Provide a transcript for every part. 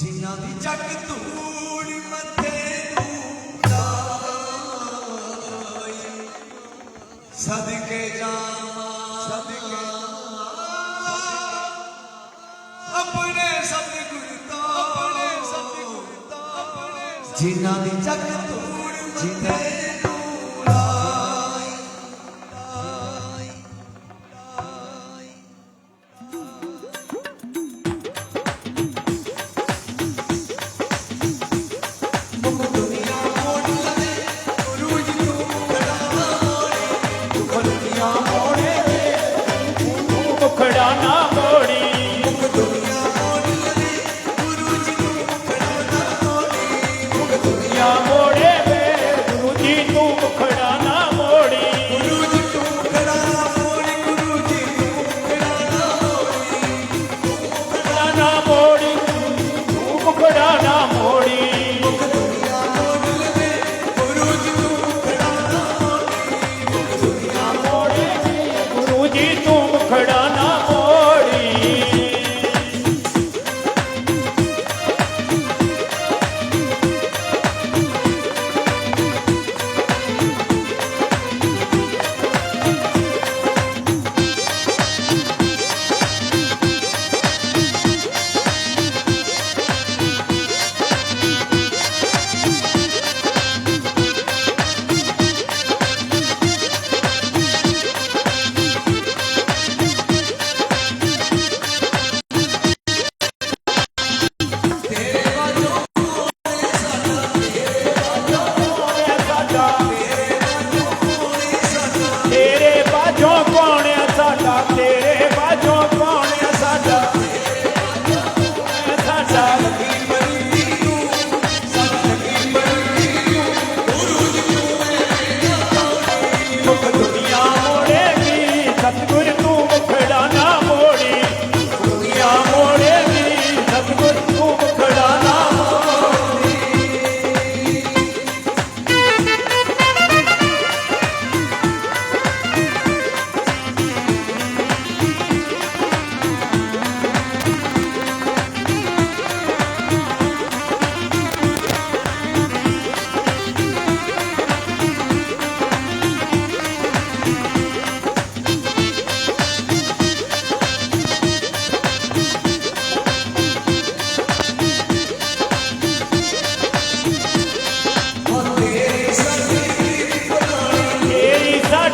ਜਿਨ੍ਹਾਂ ਦੀ ਜੱਗ ਧੂੜ ਮੱਥੇ ਨੂੰ ਲਾਈ ਸਦਕੇ ਜਾਵਾਂ। ਆਪਣੇ ਸਤਿਗੁਰ ਤੋਂ। ਆਪਣੇ ਸਤਿਗੁਰ ਤੋਂ। ਦੀ ਜੱਗ ਧੂੜ ਜਿਨ੍ਹਾਂ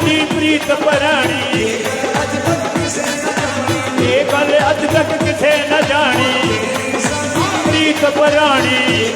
ਦੀ ਪ੍ਰੀਤ ਪਰਾਣੀ ਇਹ ਗੱਲ ਅੱਜ ਤੱਕ ਕਿਸੇ ਨਾ ਜਾਣੀ। ਪ੍ਰੀਤ ਪਰਾਣੀ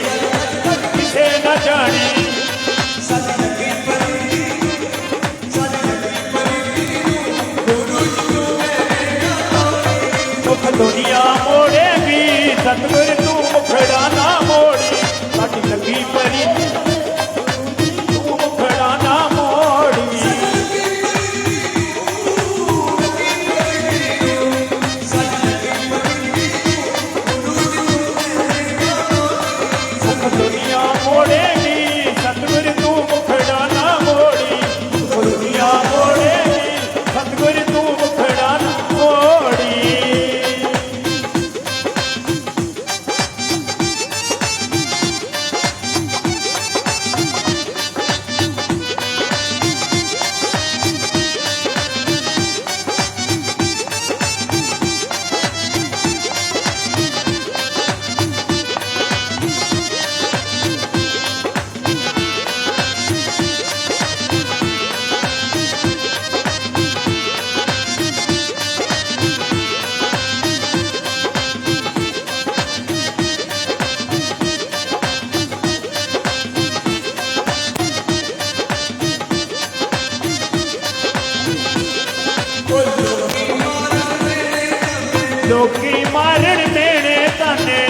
ਲੋਕੀ ਮਾਰਨ ਦੇਣੇ ਤਾਨੇ।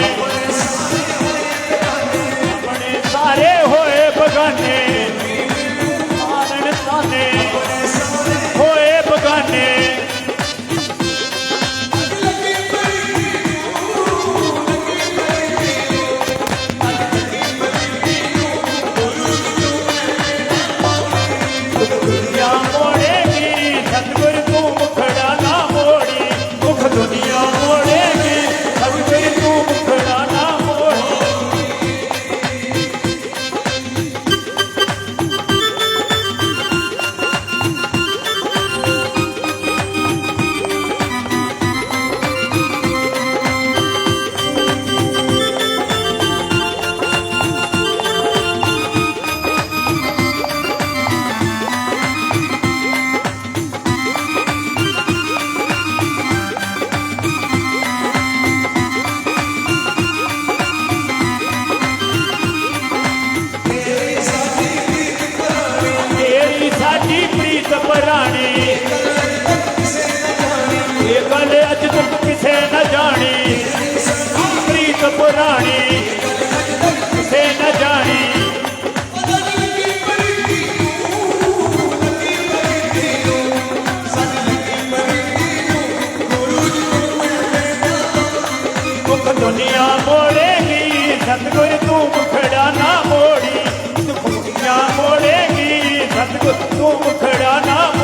ਆਪਣੇ ਸਾਰੇ ਹੋਏ ਬਗਾਨੇ। મુખડાના